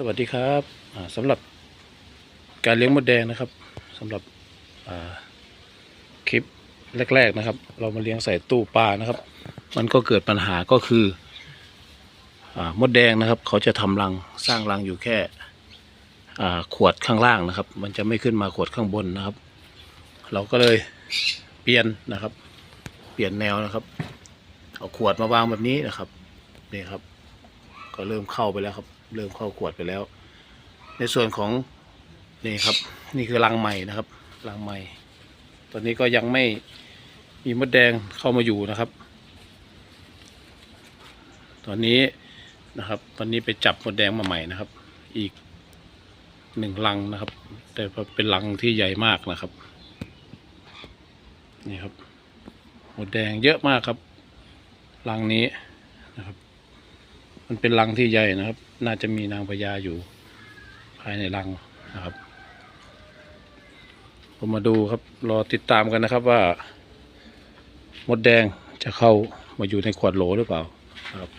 สวัสดีครับอ่าสำหรับการเลี้ยงมดแดงนะครับสำหรับคลิปแรก ๆนะครับ เรามาเลี้ยงใส่ตู้ปลานะครับ มันก็เกิดปัญหาก็คืออมดแดงนะครับ เขาจะทำรังสร้างรังอยู่แค่ขวดข้างล่างนะครับ มันจะไม่ขึ้นมาขวดข้างบนนะครับ เราก็เลยเปลี่ยนนะครับ เปลี่ยนแนวนะครับ เอาขวดมาวางแบบนี้นะครับนี่ครับ ก็เริ่มเข้าไปแล้วครับ เริ่มเข้าขวดไปแล้ว ในส่วนของนี่ครับ นี่คือรังใหม่นะครับรังใหม่ ตอนนี้ก็ยังไม่มีมดแดงเข้ามาอยู่นะครับ ตอนนี้นะครับ ตอนนี้ไปจับมดแดงมาใหม่นะครับ อีกหนึ่งรังนะครับ แต่เป็นรังที่ใหญ่มากนะครับ นี่ครับมดแดงเยอะมากครับรังนี้นะครับ มันเป็นรังที่ใหญ่นะครับ น่าจะมีนางพญาอยู่ภายในรังนะครับ ผมมาดูครับ รอติดตามกันนะครับว่า มดแดงจะเข้ามาอยู่ในขวดโหลหรือเปล่าครับ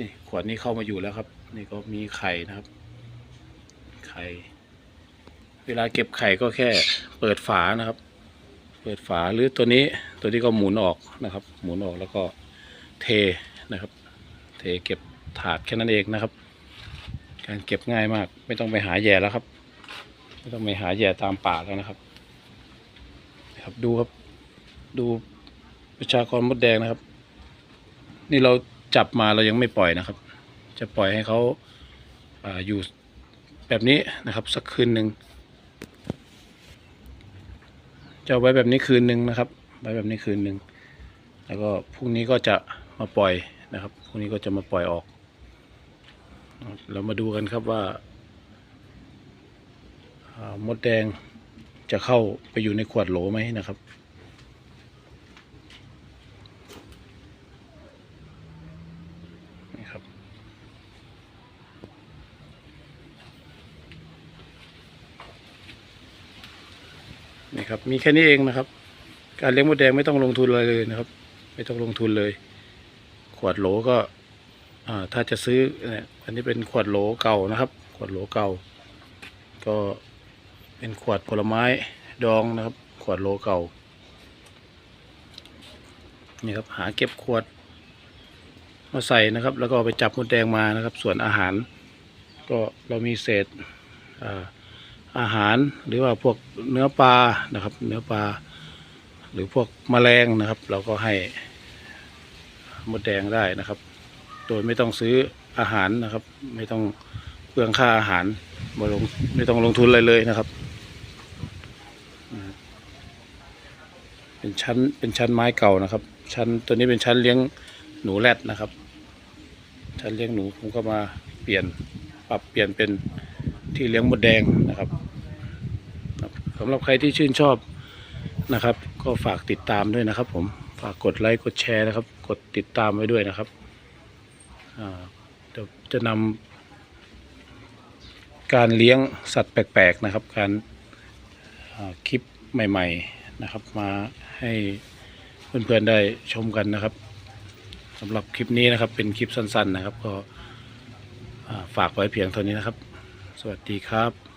นี่ขวดนี้เข้ามาอยู่แล้วครับ นี่ก็มีไข่นะครับ ไข่ เวลาเก็บไข่ก็แค่เปิดฝานะครับ เปิดฝาหรือตัวนี้ตัวนี้ก็หมุนออกนะครับ หมุนออกแล้วก็เทนะครับ เทเก็บ ถาดแค่นั้นเองนะครับ การเก็บง่ายมาก ไม่ต้องไปหาแย่แล้วครับ ไม่ต้องไปหาแย่ตามป่าแล้วนะครับ ครับดูครับ ดูประชากรมดแดงนะครับ นี่เราจับมาเรายังไม่ปล่อยนะครับ จะปล่อยให้เขาอาอยู่แบบนี้นะครับ สักคืนหนึ่งจะไว้แบบนี้คืนหนึ่งนะครับ ไว้แบบนี้คืนหนึ่งแล้วก็พรุ่งนี้ก็จะมาปล่อยนะครับ พรุ่งนี้ก็จะมาปล่อยออก เรามาดูกันครับว่าอ่ามดแดงจะเข้าไปอยู่ในขวดโหลไหมนะครับ นี่ครับ นี่ครับ มีแค่นี้เองนะครับ การเลี้ยงมดแดงไม่ต้องลงทุนอะไรเลยนะครับ ไม่ต้องลงทุนเลย ขวดโหลก็ ถ้าจะซื้อเนี่ยอันนี้เป็นขวดโหลเก่านะครับ ขวดโหลเก่า ก็เป็นขวดผลไม้ดองนะครับ ขวดโหลเก่านี่ครับหาเก็บขวด มาใส่นะครับ แล้วก็ไปจับมดแดงมานะครับ ส่วนอาหาร ก็เรามีเศษอาอาหารหรือว่าพวกเนื้อปลานะครับ เนื้อปลาหรือพวกแมลงนะครับ เราก็ให้มดแดงได้นะครับ โดยไม่ต้องซื้ออาหารนะครับ ไม่ต้องเปลืองค่าอาหารมาลงไม่ต้องลงทุนอะไรเลยนะครับ เป็นชั้นเป็นชั้นไม้เก่านะครับ ชั้นตัวนี้เป็นชั้นเลี้ยงหนูแรดนะครับ ชั้นเลี้ยงหนูผมก็มาเปลี่ยนปรับเปลี่ยนเป็นที่เลี้ยงมดแดงนะครับสำหรับใครที่ชื่นชอบนะครับ ก็ฝากติดตามด้วยนะครับ ผมฝากกดไลค์กดแชร์นะครับ กดติดตามไว้ด้วยนะครับ เดี๋ยวจะนำการเลี้ยงสัตว์แปลกๆนะครับ การคลิปใหม่ๆนะครับ มาให้เพื่อนๆได้ชมกันนะครับสำหรับคลิปนี้นะครับเป็นคลิปสั้นๆนะครับ ก็ฝากไว้เพียงเท่านี้นะครับ สวัสดีครับ